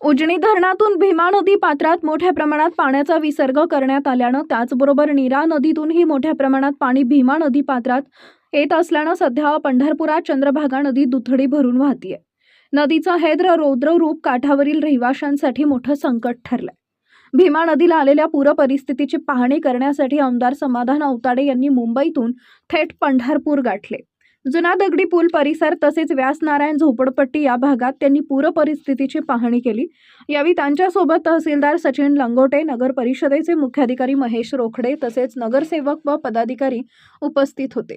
उजनी धरणातून भीमा नदी पात्रात मोठ्या प्रमाणात पाण्याचा विसर्ग करण्यात आल्यानं त्याचबरोबर नीरा नदीतूनही मोठ्या प्रमाणात पाणी भीमा नदी पात्रात येत असल्यानं सध्या पंढरपुरात चंद्रभागा नदी दुथडी भरून वाहतीये. नदीचं हैद्र रौद्र रूप काठावरील रहिवाशांसाठी मोठं संकट ठरलंय. भीमा नदीला आलेल्या पूर परिस्थितीची पाहणी करण्यासाठी आमदार समाधान औताडे यांनी मुंबईतून थेट पंढरपूर गाठले. जुना दगडी पूल परिसर तसेच व्यासनारायण झोपडपट्टी या भागात त्यांनी पूर परिस्थितीची पाहणी केली. यावेळी त्यांच्यासोबत तहसीलदार सचिन लंगोटे नगर परिषदेचे मुख्याधिकारी महेश रोखडे तसेच नगरसेवक व पदाधिकारी उपस्थित होते.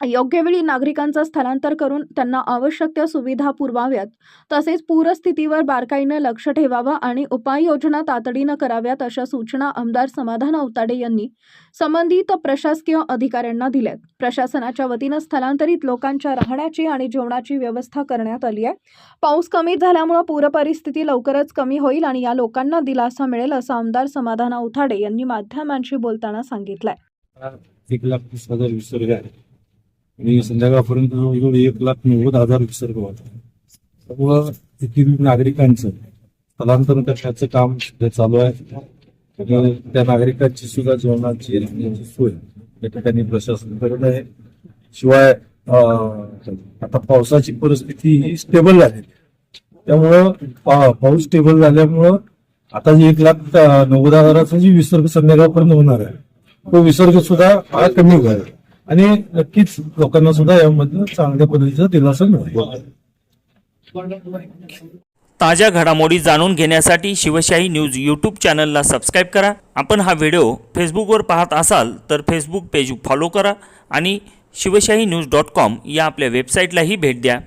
योग्य वेळी नागरिकांचं स्थलांतर करून त्यांना आवश्यक त्या सुविधा पुरवाव्यात. तसेच पूरस्थितीवर बारकाईनं लक्ष ठेवावं आणि उपाययोजना तातडीनं कराव्यात अशा सूचना आमदार समाधान अवताडे यांनी संबंधित प्रशासकीय अधिकाऱ्यांना दिल्यात. प्रशासनाच्या वतीनं स्थलांतरित लोकांच्या राहण्याची आणि जेवणाची व्यवस्था करण्यात आली आहे. पाऊस कमी झाल्यामुळं पूरपरिस्थिती लवकरच कमी होईल आणि या लोकांना दिलासा मिळेल असं आमदार समाधान अवताडे यांनी माध्यमांशी बोलताना सांगितलंय. आणि संध्याकाळपर्यंत जवळजवळ एक लाख नव्वद हजार विसर्ग होता. त्यामुळं येथील नागरिकांचं स्थलांतर करण्याचं काम सध्या चालू आहे. आणि त्या नागरिकांची सुद्धा जेवणाची राहण्याची सोय या ठिकाणी प्रशासन करत आहे. शिवाय आता पावसाची परिस्थिती ही स्टेबल झाली त्यामुळं पाऊस स्टेबल झाल्यामुळं आता जे एक लाख नव्वद हजाराचा जी विसर्ग संध्याकाळपर्यंत होणार आहे. तो विसर्ग सुद्धा फार कमी आहे आणि नक्कीच लोकांना सुद्धा यामधनं चांगल्या पद्धतीचा दिलासा मिळेल. ताज्या घडामोडी जाणून घेण्यासाठी शिवशाही न्यूज यूट्यूब चॅनलला सबस्क्राईब करा. आपण हा व्हिडिओ फेसबुकवर पाहत असाल तर फेसबुक पेज फॉलो करा आणि शिवशाही न्यूज डॉट कॉम या आपल्या वेबसाईटलाही भेट द्या.